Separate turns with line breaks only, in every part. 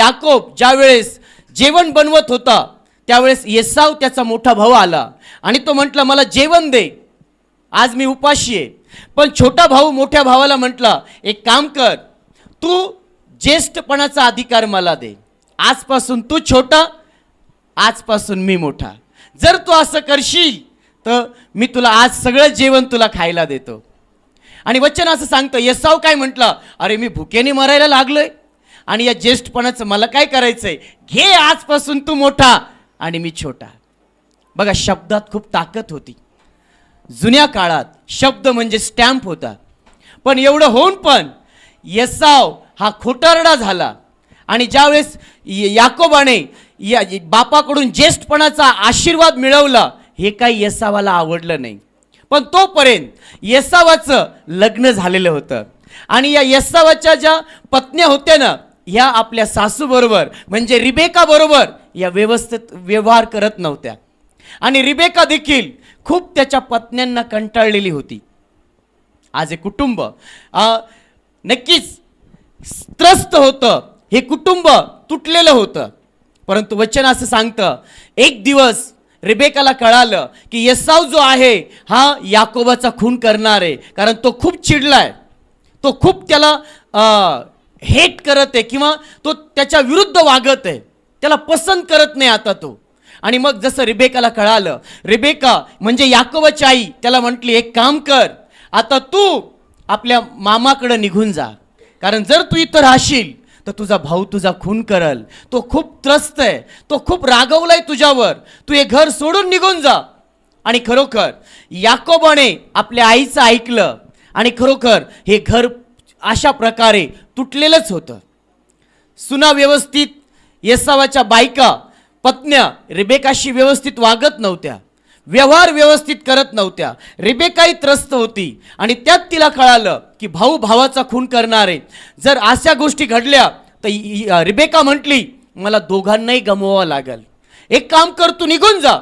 याकोब ज्यावेळेस जेवण बनवत होता त्यावेळेस येसाव त्याचा मोठा भाऊ आला. आणि तो म्हटला मला जेवण दे. आज मी उपाशी आहे. पण छोटा भाऊ मोठ्या भावाला म्हटला एक काम कर. तू ज्येष्ठपणाचा अधिकार मला दे. आजपासून तू छोटा आजपासून मी मोठा. जर तू असं करशील तर मी तुला आज सगळं जेवण तुला खायला देतो. आणि वचन असं सांगतं येसाव काय म्हटलं अरे मी भुकेने मरायला लागलोय. आणि या ज्येष्ठपणाचं मला काय करायचंय? घे आजपासून तू मोठा. आणि मी छोटा. बघा शब्दात खूप ताकद होती. जुन्या काळात शब्द म्हणजे स्टॅम्प होता. पण एवढं होऊन पण येसाव हा खोटारडा झाला. आणि ज्यावेळेस याकोबाने या बापाकडून ज्येष्ठपणाचा आशीर्वाद मिळवला हे काही येसावाला आवडलं नाही. पण तोपर्यंत येसावाचं लग्न झालेलं होतं. आणि या येसावाच्या ज्या पत्न्या होत्या ना ह्या आपल्या सासूबरोबर म्हणजे रिबेकाबरोबर या व्यवस्थित व्यवहार करत नव्हत्या. आणि रिबेका देखील खूप त्याच्या पत्न्यांना कंटाळलेली होती. आज हे कुटुंब नक्कीच त्रस्त होतं हे कुटुंब तुटलेलं होतं. परंतु वचन असं सांगतं एक दिवस रिबेकाला कळालं की येसाव जो आहे हा याकोबाचा खून करणार आहे कारण तो खूप चिडलाय. तो खूप त्याला हेट करत आहे किंवा तो त्याच्या विरुद्ध वागत आहे त्याला पसंत करत नाही आता तो. आणि मग जसं रिबेकाला कळालं रिबेका म्हणजे याकोबाची आई त्याला म्हटली एक काम कर आता तू आपल्या मामाकडं निघून जा. कारण जर तू इथं राहशील तर तुझा भाऊ तुझा खून करल. तो खूप त्रस्त आहे तो खूप रागवलाय तुझ्यावर. तू हे घर सोडून निघून जा. आणि खरोखर याकोबाने आपल्या आईचं ऐकलं. आणि खरोखर हे घर अशा प्रकारे तुटलेलंच होतं. सुना व्यवस्थित येसावाच्या बायका पत्न्या रिबेकाशी व्यवस्थित वागत नव्हत्या. व्यवहार व्यवस्थित करत नव्हत्या. रिबेकाही त्रस्त होती आणि त्यात तिला कळालं की भाऊ भावाचा खून करणार. जर अशा गोष्टी घडल्या तर रिबेका म्हटली मला दोघांनाही गमवावं लागल. एक काम कर तू निघून जा.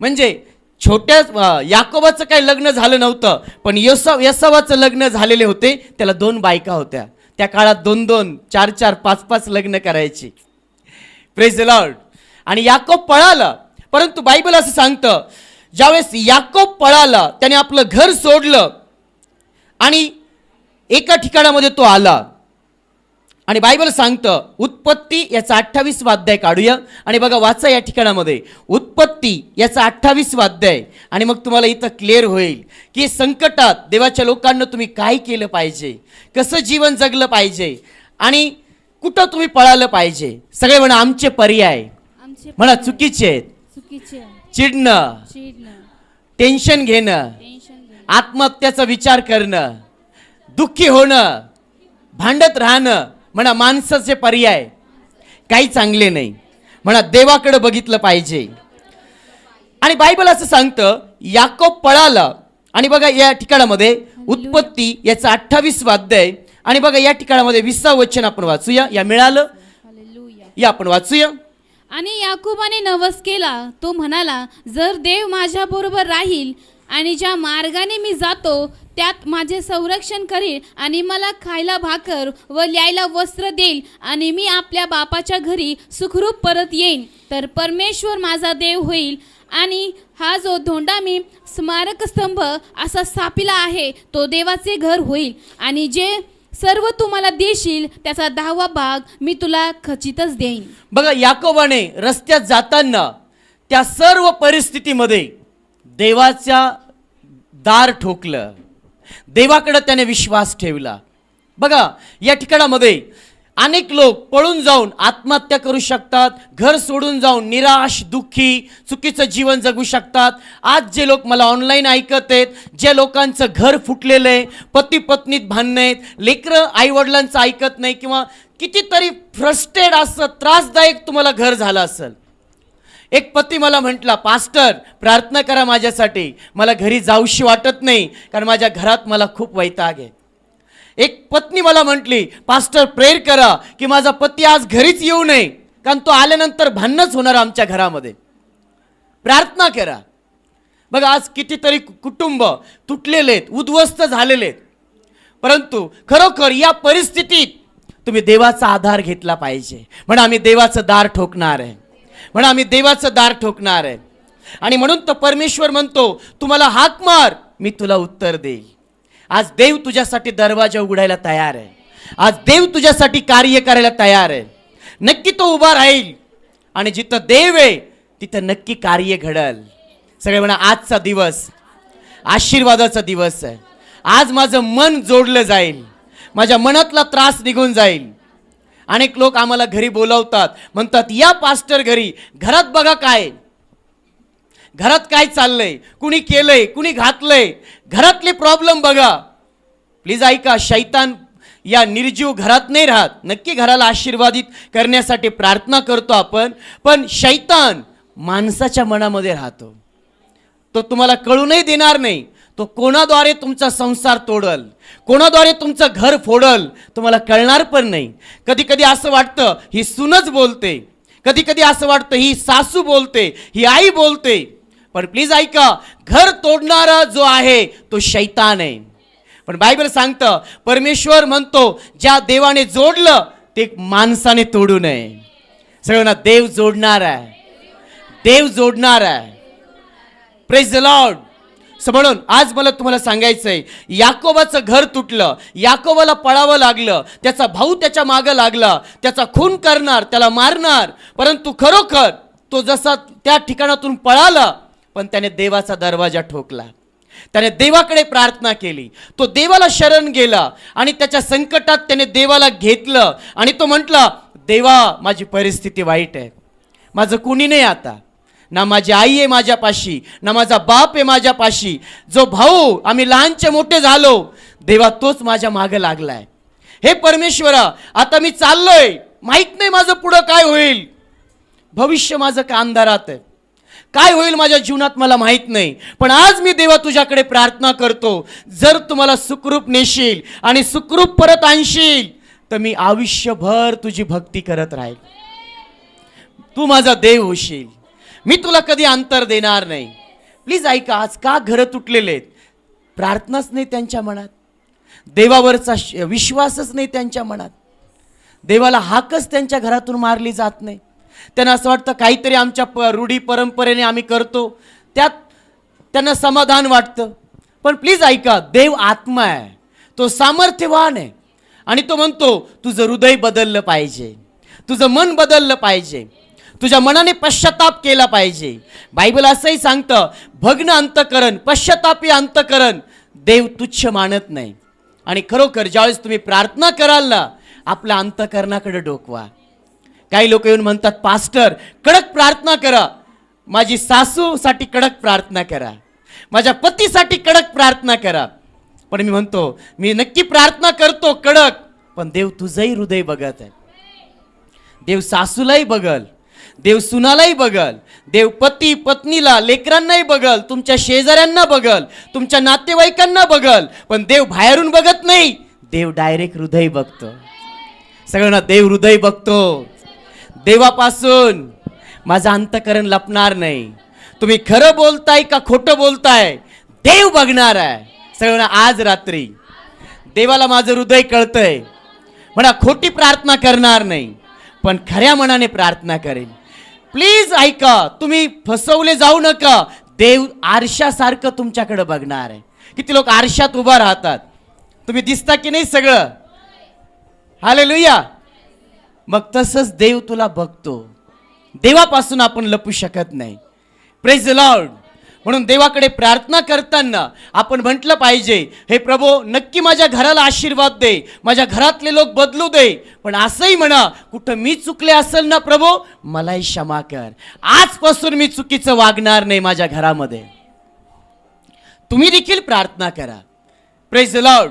म्हणजे छोट्या याकोबाचं काही लग्न झालं नव्हतं पण यसा यसावाचं लग्न झालेले होते त्याला दोन बायका होत्या. त्या काळात दोन दोन चार चार पाच पाच लग्न करायची. प्रेज लॉर्ड आणि याकोब पळाला. परंतु बायबल असं सांगतं ज्यावेळेस याकोब पळाला त्याने आपलं घर सोडलं आणि एका ठिकाणामध्ये तो आला. आणि बायबल सांगतं उत्पत्ती याचा अठ्ठावीस अध्याय काढूया. आणि बघा वाचा या ठिकाणामध्ये. उत्पत्ती याचा अठ्ठावीस अध्याय आणि मग तुम्हाला इथं क्लिअर होईल की संकटात देवाच्या लोकांना तुम्ही काय केलं पाहिजे? कसं जीवन जगलं पाहिजे? आणि कुठं तुम्ही पळालं पाहिजे? सगळे म्हणा आमचे पर्याय. म्हणा चुकीचे आहेत.
चुकीचे
चिडणं. टेन्शन घेणं. आत्महत्याचा विचार करणं. दुःखी होणं. भांडत राहणं. म्हणा माणसाचे पर्याय काही चांगले नाही. म्हणा देवाकडे बघितलं पाहिजे. आणि बायबल असं सांगतं याकोब पळाला. आणि बघा या ठिकाणामध्ये उत्पत्ती याचा अठ्ठावीस अध्याय. आणि बघा या ठिकाणामध्ये विसाव वचन आपण वाचूया. या मिळालं? या आपण वाचूया.
आणि याकुबाने नवस केला. तो म्हणाला जर देव माझ्या बरोबर राहील आणि ज्या मार्गाने मी जातो त्यात माझे संरक्षण करील आणि मला खायला भाकर व ल्यायला वस्त्र देईल आणि मी आपल्या बापाच्या घरी सुखरूप परत येईन. तर परमेश्वर माझा देव होईल. आणि हा जो धोंडा मी स्मारकस्तंभ असा स्थापिला आहे तो देवाचे घर होईल. आणि जे सर्व तू मला देशील त्याचा दहावा भाग मी तुला खचितच देईन.
बघा याकोबाने रस्त्यात जाताना त्या सर्व परिस्थितीमध्ये देवाच्या दार ठोकलं. देवाकडं त्याने विश्वास ठेवला. बघा या ठिकाणामध्ये अनेक लोक पळून जाऊन आत्महत्या करू शकतात घर सोडून जाऊन निराश दुःखी चुकीचं जीवन जगू शकतात. आज जे लोक मला ऑनलाईन ऐकत आहेत ज्या लोकांचं घर फुटलेलं आहे पती पत्नीत भांडणं आहेत लेकरं आईवडिलांचं ऐकत नाही किंवा कितीतरी फ्रस्टेड असं त्रासदायक तुम्हाला घर झालं असेल. एक पती मला म्हटला पास्टर प्रार्थना करा माझ्यासाठी. मला घरी जाऊशी वाटत नाही कारण माझ्या घरात मला खूप वैताग आहे. एक पत्नी मला म्हटली पास्टर प्रेयर करा की माझा पती आज घरीच येऊ नये कारण तो आल्यानंतर भांडणच होणार आमच्या घरामध्ये. प्रार्थना करा. बघा आज कितीतरी कु- कुटुंब तुटलेले आहेत उद्ध्वस्त झालेले आहेत. परंतु खरोखर या परिस्थितीत तुम्ही देवाचा आधार घेतला पाहिजे. म्हणा आम्ही देवाचं दार ठोकणार आहे. म्हणा आम्ही देवाचं दार ठोकणार आहे. आणि म्हणून तो परमेश्वर म्हणतो तुम्हाला हाक मार मी तुला उत्तर देईल. आज देव तुझ्यासाठी दरवाजा उघडायला तयार आहे. आज देव तुझ्यासाठी कार्य करायला तयार आहे. नक्की तो उभा राहील. आणि जिथं देव आहे तिथं नक्की कार्य घडल. सगळे म्हणा आजचा दिवस आशीर्वादाचा दिवस आहे. आज माझं मन जोडलं जाईल. माझ्या मनातला त्रास निघून जाईल. अनेक लोक आम्हाला घरी बोलावतात. म्हणतात या पास्टर घरी घरात बघा काय घरात काय चाललंय कुणी केलंय कुणी घातलंय. घरातले प्रॉब्लेम बघा. प्लीज ऐका शैतान या निर्जीव घरात नाही राहत. नक्की घराला आशीर्वादित करण्यासाठी प्रार्थना करतो आपण पण शैतान माणसाच्या मनामध्ये राहतो. तो तुम्हाला कळूनही देणार नाही. तो कोणाद्वारे तुमचा संसार तोडल? कोणाद्वारे तुमचं घर फोडल? तुम्हाला कळणार पण नाही. कधी कधी असं वाटतं ही सुनच बोलते. कधी कधी असं वाटतं ही सासू बोलते ही आई बोलते. पण प्लीज ऐका घर तोडणारा जो आहे तो शैतान आहे. पण बायबल सांगतं परमेश्वर म्हणतो ज्या देवाने जोडलं ते माणसाने तोडू नये. सगळ्यांना देव जोडणार आहे. देव जोडणार आहे. प्रेज द लॉर्ड म्हणून आज मला तुम्हाला सांगायचं आहे याकोबाचं घर तुटलं याकोबाला पळावं लागलं त्याचा भाऊ त्याच्या मागं लागला त्याचा खून करणार त्याला मारणार परंतु खरोखर तो जसा त्या ठिकाणातून पळाला पण त्याने देवाचा दरवाजा ठोकला. त्याने देवाकडे प्रार्थना केली. तो देवाला शरण गेला आणि त्याच्या संकटात त्याने देवाला घेतलं आणि तो म्हटला देवा माझी परिस्थिती वाईट आहे. माझं कुणी नाही आता. ना माझी आई आहे माझ्यापाशी ना माझा बाप आहे माझ्यापाशी. जो भाऊ आम्ही लहानचे मोठे झालो देवा तोच माझ्या मागं लागलाय. हे परमेश्वरा आता मी चाललोय. माहीत नाही माझं पुढं काय होईल. भविष्य माझं का अंधारात आहे. काय होईल माझ्या जीवनात मला माहीत नाही. पण आज मी देवा तुझ्याकडे प्रार्थना करतो. जर तुम्हाला सुखरूप नेशील आणि सुखरूप परत आणशील तर मी आयुष्यभर तुझी भक्ती करत राहील. तू माझा देव होशील. मी तुला कधी अंतर देणार नाही. प्लीज ऐका आज का घरं तुटलेले आहेत? प्रार्थनाच नाही त्यांच्या मनात. देवावरचा श- विश्वासच नाही त्यांच्या मनात. देवाला हाकच त्यांच्या घरातून मारली जात नाही. त्यांना असं वाटतं काहीतरी आमच्या प रूढी परंपरेने आम्ही करतो. त्यात त्यांना समाधान वाटतं. पण प्लीज ऐका देव आत्मा आहे. तो सामर्थ्यवान आहे. आणि तो म्हणतो तुझं हृदय बदललं पाहिजे. तुझं मन बदललं पाहिजे. तुझ्या मनाने पश्चाताप केला पाहिजे. बायबल असंही सांगतं भग्न अंतकरण पश्चातापी अंतकरण देव तुच्छ मानत नाही. आणि खरोखर ज्यावेळेस तुम्ही प्रार्थना कराल ना आपल्या अंतकरणाकडे डोकवा. काही लोक येऊन म्हणतात पास्टर कडक प्रार्थना करा. माझी सासूसाठी कडक प्रार्थना करा. माझ्या पतीसाठी कडक प्रार्थना करा. पण मी म्हणतो मी नक्की प्रार्थना करतो कडक पण देव तुझंही हृदय बघत आहे. देव सासूलाही बघल. देव सुनालाही बघल देव पती पत्नीला लेकरांनाही बघल तुमच्या शेजाऱ्यांना बघल तुमच्या नातेवाईकांना बघल पण देव बाहेरून बघत नाही देव डायरेक्ट हृदय बघतो. सगळ्यांना देव हृदय बघतो. देवापासून माझं अंतकरण लपणार नाही. तुम्ही खरं बोलताय का खोटं बोलताय देव बघणार आहे. सगळ्यांना आज रात्री देवाला माझं हृदय कळतंय. म्हणा खोटी प्रार्थना करणार नाही पण खऱ्या मनाने प्रार्थना करेल प्लीज ऐका तुम्ही फसवले जाऊ नका. देव आरशासारखं तुमच्याकडे बघणार आहे. किती लोक आरशात उभा राहतात. तुम्ही दिसता की नाही सगळं? हाले मग तसंच देव तुला बघतो. देवापासून आपण लपू शकत नाही. प्रेज लॉर्ड म्हणून देवाकडे प्रार्थना करताना आपण म्हटलं पाहिजे हे प्रभो नक्की माझ्या घराला आशीर्वाद दे माझ्या घरातले लोक बदलू दे पण असंही म्हणा कुठं मी चुकले असेल ना प्रभो मलाही क्षमा कर. आजपासून मी चुकीचं वागणार नाही माझ्या घरामध्ये. तुम्ही देखील प्रार्थना करा. प्रेज लॉर्ड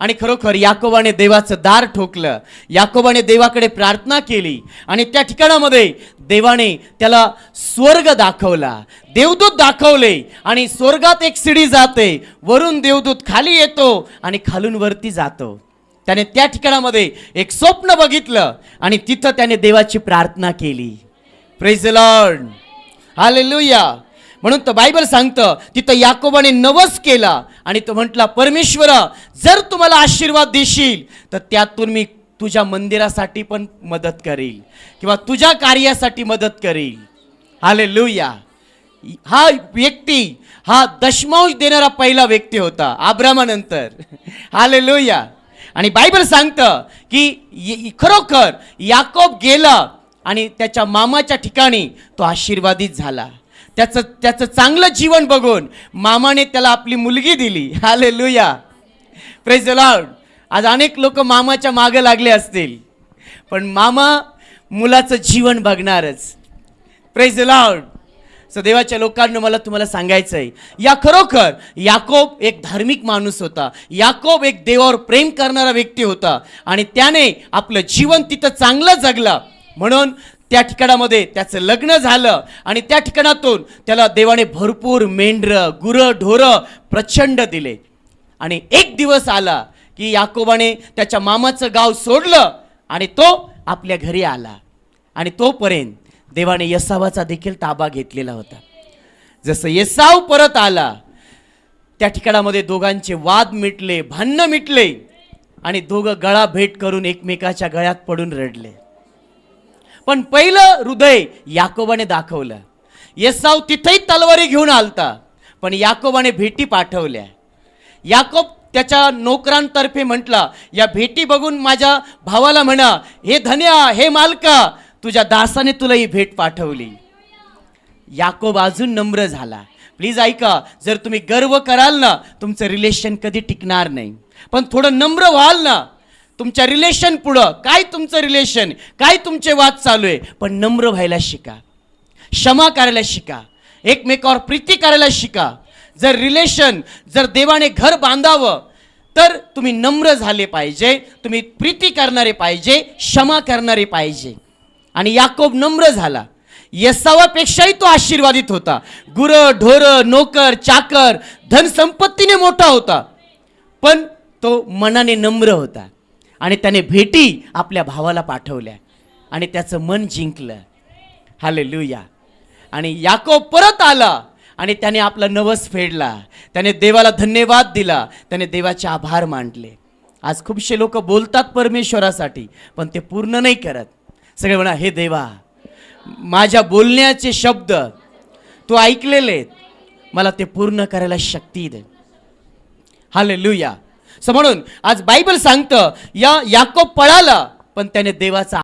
आणि खरोखर याकोबाने देवाचं दार ठोकलं. याकोबाने देवाकडे प्रार्थना केली आणि त्या ठिकाणामध्ये देवाने त्याला स्वर्ग दाखवला. देवदूत दाखवले आणि स्वर्गात एक सिडी जाते. वरून देवदूत खाली येतो आणि खालून वरती जातो. त्याने त्या ठिकाणामध्ये एक स्वप्न बघितलं आणि तिथं त्याने देवाची प्रार्थना केली. प्रेझलॉन लॉर्ड हालेलुया म्हणून तर बायबल सांगतं तिथं याकोबाने नवस केला आणि तो म्हटला परमेश्वर जर तुम्हाला आशीर्वाद देशील तर त्यातून मी तुझ्या मंदिरासाठी पण मदत करील किंवा तुझ्या कार्यासाठी मदत करील. लुया हा व्यक्ती हा दशमांश देणारा पहिला व्यक्ती होता आब्रामानंतर. हाले आणि बायबल सांगतं की खरोखर याकोब गेला आणि त्याच्या मामाच्या ठिकाणी तो आशीर्वादित झाला. त्याचं त्याचं चांगलं जीवन बघून मामाने त्याला आपली मुलगी दिली. हाले लुया प्रेज लॉर्ड आज अनेक लोक मामाच्या मागे लागले असतील. पण मामा मुलाचं जीवन बघणारच. प्रेज लॉर्ड सो देवाच्या लोकांना मला तुम्हाला सांगायचं आहे या खरोखर याकोब एक धार्मिक माणूस होता. याकोब एक देवावर प्रेम करणारा व्यक्ती होता. आणि त्याने आपलं जीवन तिथं चांगलं जगलं. म्हणून त्या ठिकाणामध्ये त्याचं लग्न झालं आणि त्या ठिकाणातून त्याला देवाने भरपूर मेंढरं गुरं ढोरं प्रचंड दिले. आणि एक दिवस आला की याकोबाने त्याच्या मामाचं गाव सोडलं आणि तो आपल्या घरी आला. आणि तोपर्यंत देवाने यसावाचा देखील ताबा घेतलेला होता. जसं येसाव परत आला त्या ठिकाणामध्ये दोघांचे वाद मिटले भांडणं मिटले आणि दोघं गळा भेट करून एकमेकाच्या गळ्यात पडून रडले. पण पहिलं हृदय याकोबाने दाखवलं. येसाव तिथेही तलवारी घेऊन आलता पण याकोबाने भेटी पाठवल्या. याकोब त्याच्या नोकरांतर्फे म्हटला या भेटी बघून माझ्या भावाला म्हणा हे धन्या हे मालका तुझ्या दासाने तुला ही भेट पाठवली. याकोब अजून नम्र झाला. प्लीज ऐका जर तुम्ही गर्व कराल ना तुमचं रिलेशन कधी टिकणार नाही. पण थोडं नम्र व्हाल ना तुमच्या रिलेशन पुढं. काय तुमचं रिलेशन काय तुमचे वाद चालू आहे? पण नम्र व्हायला शिका. क्षमा करायला शिका. एकमेकावर प्रीती करायला शिका. जर रिलेशन जर देवाने घर बांधावं तर तुम्ही नम्र झाले पाहिजे. तुम्ही प्रीती करणारे पाहिजे क्षमा करणारे पाहिजे. आणि याकोब नम्र झाला. यसावापेक्षाही तो आशीर्वादित होता. गुर ढोर नोकर चाकर धनसंपत्तीने मोठा होता. पण तो मनाने नम्र होता. आणि त्याने भेटी आपल्या भावाला पाठवल्या. आणि त्याचं मन जिंकलं. हाले आणि याको परत आला. आणि त्याने आपला नवस फेडला. त्याने देवाला धन्यवाद दिला. त्याने देवाचे आभार मांडले आज खूपशे लोक बोलतात परमेश्वरासाठी पण ते पूर्ण नाही करत. सगळे म्हणा हे देवा माझ्या बोलण्याचे शब्द तू ऐकलेले आहेत. मला ते पूर्ण करायला शक्ती दे. हाले लुया म्हणून आज बायबल सांगतं या याकोब पळाला पण त्याने देवाचा